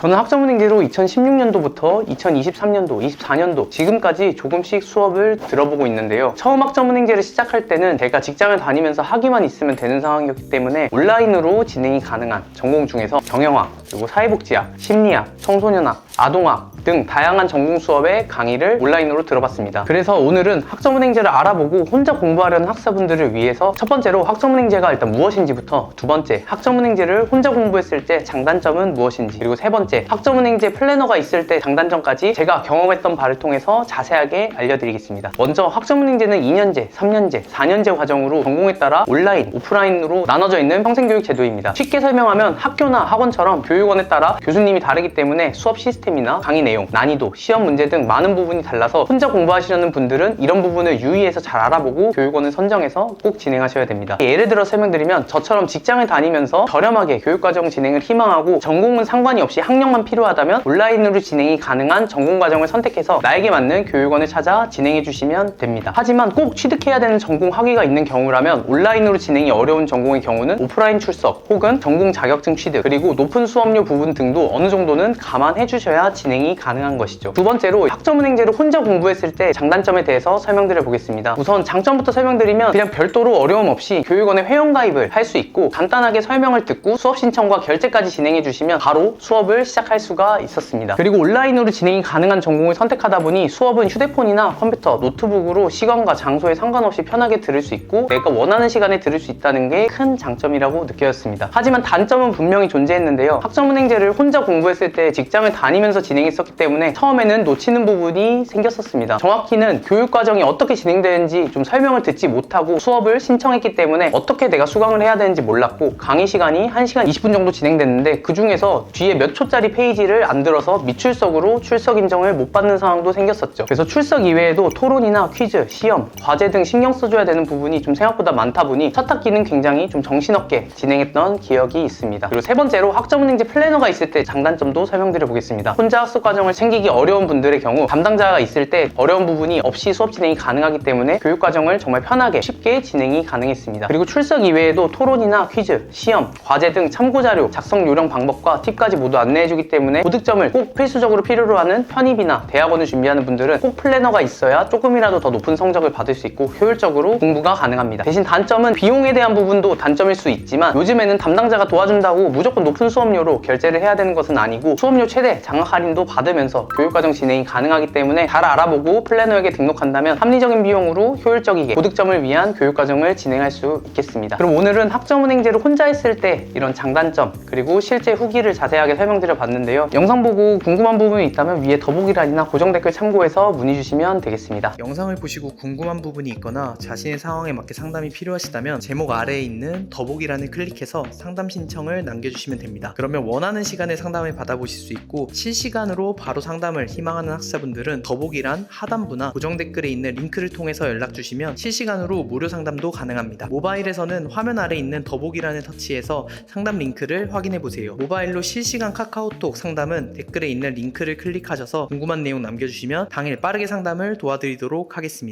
저는 학점은행제로 2016년도부터 2023년도, 24년도 지금까지 조금씩 수업을 들어보고 있는데요. 처음 학점은행제를 시작할 때는 제가 직장을 다니면서 학위만 있으면 되는 상황이었기 때문에 온라인으로 진행이 가능한 전공 중에서 경영학, 그리고 사회복지학, 심리학, 청소년학, 아동학 등 다양한 전공 수업의 강의를 온라인으로 들어봤습니다. 그래서 오늘은 학점은행제를 알아보고 혼자 공부하려는 학사분들을 위해서 첫 번째로 학점은행제가 일단 무엇인지부터 두 번째 학점은행제를 혼자 공부했을 때 장단점은 무엇인지 그리고 세 번째 학점은행제 플래너가 있을 때 장단점까지 제가 경험했던 바를 통해서 자세하게 알려드리겠습니다. 먼저 학점은행제는 2년제, 3년제, 4년제 과정으로 전공에 따라 온라인, 오프라인으로 나눠져 있는 평생교육 제도입니다. 쉽게 설명하면 학교나 학원처럼 교육 원에 따라 교수님이 다르기 때문에 수업 시스템이나 강의 내용, 난이도, 시험 문제 등 많은 부분이 달라서 혼자 공부하시려는 분들은 이런 부분을 유의해서 잘 알아보고 교육원을 선정해서 꼭 진행하셔야 됩니다. 예를 들어 설명드리면 저처럼 직장을 다니면서 저렴하게 교육과정 진행을 희망하고 전공은 상관이 없이 학력만 필요하다면 온라인으로 진행이 가능한 전공과정을 선택해서 나에게 맞는 교육원을 찾아 진행해 주시면 됩니다. 하지만 꼭 취득해야 되는 전공 학위가 있는 경우라면 온라인으로 진행이 어려운 전공의 경우는 오프라인 출석 혹은 전공 자격증 취득 그리고 높은 수업 료 부분 등도 어느 정도는 감안해 주셔야 진행이 가능한 것이죠. 두 번째로 학점은행제를 혼자 공부했을 때 장단점에 대해서 설명드려 보겠습니다. 우선 장점부터 설명드리면 그냥 별도로 어려움 없이 교육원에 회원가입을 할 수 있고 간단하게 설명을 듣고 수업 신청과 결제까지 진행해 주시면 바로 수업을 시작할 수가 있었습니다. 그리고 온라인으로 진행이 가능한 전공을 선택하다 보니 수업은 휴대폰이나 컴퓨터, 노트북으로 시간과 장소에 상관없이 편하게 들을 수 있고 내가 원하는 시간에 들을 수 있다는 게 큰 장점이라고 느껴졌습니다. 하지만 단점은 분명히 존재했는데요. 학점 은행제를 혼자 공부했을 때 직장을 다니면서 진행했었기 때문에 처음에는 놓치는 부분이 생겼었습니다. 정확히는 교육과정이 어떻게 진행되는지 좀 설명을 듣지 못하고 수업을 신청했기 때문에 어떻게 내가 수강을 해야 되는지 몰랐고 강의 시간이 1시간 20분 정도 진행됐는데 그 중에서 뒤에 몇 초짜리 페이지를 안 들어서 미출석으로 출석 인정을 못 받는 상황도 생겼었죠. 그래서 출석 이외에도 토론이나 퀴즈, 시험, 과제 등 신경 써줘야 되는 부분이 좀 생각보다 많다 보니 첫 학기는 굉장히 좀 정신없게 진행했던 기억이 있습니다. 그리고 세 번째로 학점은행제 플래너가 있을 때 장단점도 설명드려 보겠습니다. 혼자 학습 과정을 챙기기 어려운 분들의 경우 담당자가 있을 때 어려운 부분이 없이 수업 진행이 가능하기 때문에 교육 과정을 정말 편하게 쉽게 진행이 가능했습니다. 그리고 출석 이외에도 토론이나 퀴즈, 시험, 과제 등 참고 자료, 작성 요령 방법과 팁까지 모두 안내해 주기 때문에 고득점을 꼭 필수적으로 필요로 하는 편입이나 대학원을 준비하는 분들은 꼭 플래너가 있어야 조금이라도 더 높은 성적을 받을 수 있고 효율적으로 공부가 가능합니다. 대신 단점은 비용에 대한 부분도 단점일 수 있지만 요즘에는 담당자가 도와준다고 무조건 높은 수업료로 결제를 해야 되는 것은 아니고 수업료 최대 장학 할인도 받으면서 교육과정 진행이 가능하기 때문에 잘 알아보고 플래너에게 등록한다면 합리적인 비용으로 효율적이게 고득점을 위한 교육과정을 진행할 수 있겠습니다. 그럼 오늘은 학점은행제를 혼자 했을 때 이런 장단점 그리고 실제 후기를 자세하게 설명드려 봤는데요. 영상 보고 궁금한 부분이 있다면 위에 더보기란이나 고정 댓글 참고해서 문의 주시면 되겠습니다. 영상을 보시고 궁금한 부분이 있거나 자신의 상황에 맞게 상담이 필요하시다면 제목 아래에 있는 더보기란을 클릭해서 상담 신청을 남겨주시면 됩니다. 그러면 원하는 시간에 상담을 받아보실 수 있고 실시간으로 바로 상담을 희망하는 학사분들은 더보기란 하단부나 고정 댓글에 있는 링크를 통해서 연락 주시면 실시간으로 무료 상담도 가능합니다. 모바일에서는 화면 아래 있는 더보기란을 터치해서 상담 링크를 확인해 보세요. 모바일로 실시간 카카오톡 상담은 댓글에 있는 링크를 클릭하셔서 궁금한 내용 남겨주시면 당일 빠르게 상담을 도와드리도록 하겠습니다.